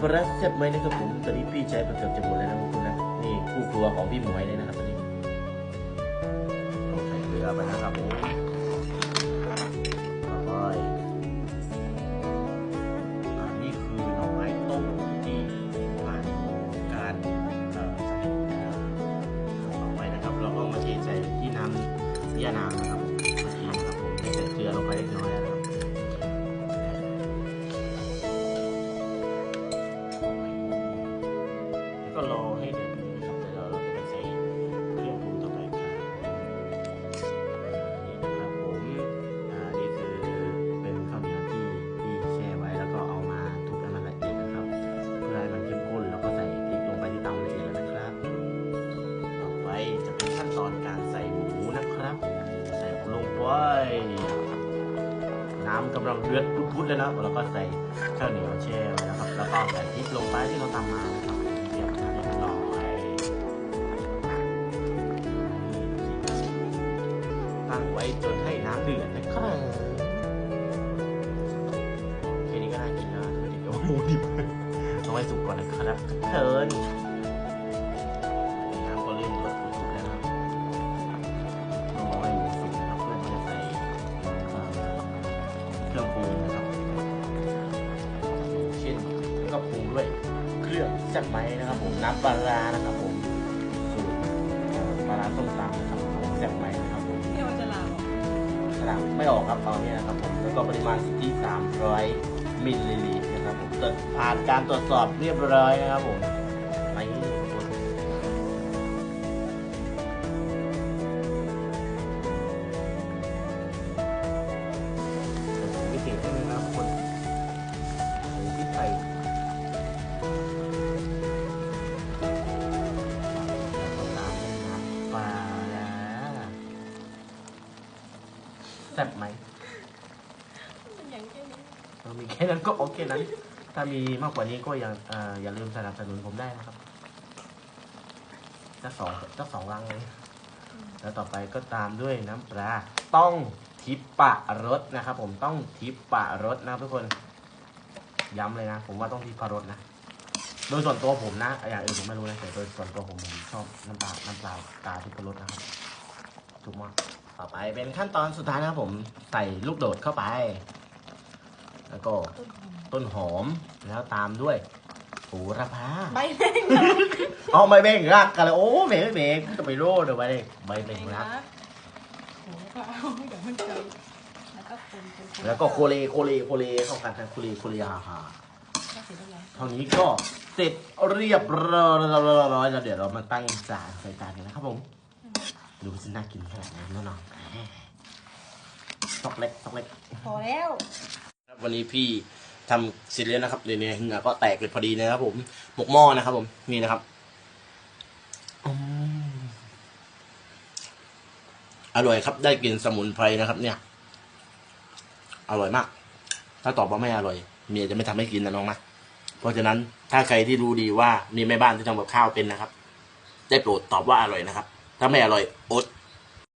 สูตรน้ำปลาร้าแซ่บไหมนะครับผมตอนนี้พี่ใช้ประเกือบจะหมดแล้วนะคุณนะนี่คู่ครัวของพี่หมวยเลยนะครับตอนนี้ต้องใส่เกลือไปนะครับผมค่อยอันนี้คือหน่อไม้ต้มที่ผ่านการเอ่อสำเร็จนะครับเอาไว้นะครับแล้วก็มาเทใส่ที่น้ำยานางนะครับ น้ำกำลังเดือดพุดๆเลยนะแล้วก็ใส่ข้าวเหนียวแช่ไว้นะครับ แล้วก็ใส่พริกลงไปที่เราทำมานะครับเรียมมาเรียบร้อยตั้งไว้จนให้น้ำเดือดนะครับแค่นี้ก็น่ากินแล้วเดี๋ยวหมูดิบเอาไว้สุกก่อนนะครับเทิร์น เครื่องแซ่บไหมนะครับผมน้ำปลาร้านะครับผมสูตรเอ่อปลาร้าต้มตำนะครับของแซ่บไหมนะครับผม พี่วันจะลาออกขนาดไม่ออกครับตอนนี้นะครับผมแล้วก็ปริมาณสิที่300มิลลิลิตรนะครับผมตรวจผ่านการตรวจสอบเรียบร้อยนะครับผม ซ่บไหมมันอย่างแค่นี้เรามีแค่นั้นก็โอเคนั้น ถ้ามีมากกว่านี้ก็อย่าเอ่ออย่าลืมสนับสนุนผมได้นะครับสักสองสักสองรังเลย แล้วต่อไปก็ตามด้วยน้ำปลาต้องทิปปะรสนะครับผมต้องทิปปะรสนะทุกคน ย้ำเลยนะ ผมว่าต้องทิปปะรสนะ โดยส่วนตัวผมนะอย่างอื่นผมไม่รู้นะแต่โดยส่วนตัวผมผมชอบน้ำปลาน้ำปลาตาทิปปะรสนะครับถูกมาก ต่อไปเป็นขั้นตอนสุดท้ายนะครับผมใส่ลูกโดดเข้าไป แล้วก็ต้นหอมต้นหอมแล้วตามด้วยโหระพาใบแดงนะเอาใบเบ่งรักกันเลยโอ้เบ่งเบ่งจะไปโร่เดี๋ยวไปเลยใบเบ่งรักโอ้ก็เอาเดี๋ยวมันเจอแล้วก็คนคนคนแล้วก็โคเลโคเลโคเลเข้ากันนะโคเลโคเลฮาฮาก็เสร็จแล้วเท่านี้ก็เสร็จเรียบร้อยแล้วเดี๋ยวเรามาตั้งจานใส่จานกันนะครับผม ดูสิน่ากินขนาดไหนน้องๆตอกเล็กตอกเล็ก พอแล้วครับวันนี้พี่ทำเสร็จแล้วนะครับเดี๋ยวนี้เหงื่อก็แตกเป็นพอดีนะครับ ผมหมกหม้อนะครับ ผมนี่นะครับอืมอร่อยครับ ได้กลิ่นสมุนไพรนะครับ เนี่ย อร่อยมาก ถ้าตอบว่าไม่อร่อยเมียจะไม่ทำให้กินนะน้องนะเพราะฉะนั้นถ้าใครที่รู้ดีว่ามีแม่บ้านที่ทำกับข้าวเป็นนะครับ ได้โปรดตอบว่าอร่อยนะครับ ถ้าไม่อร่อยอด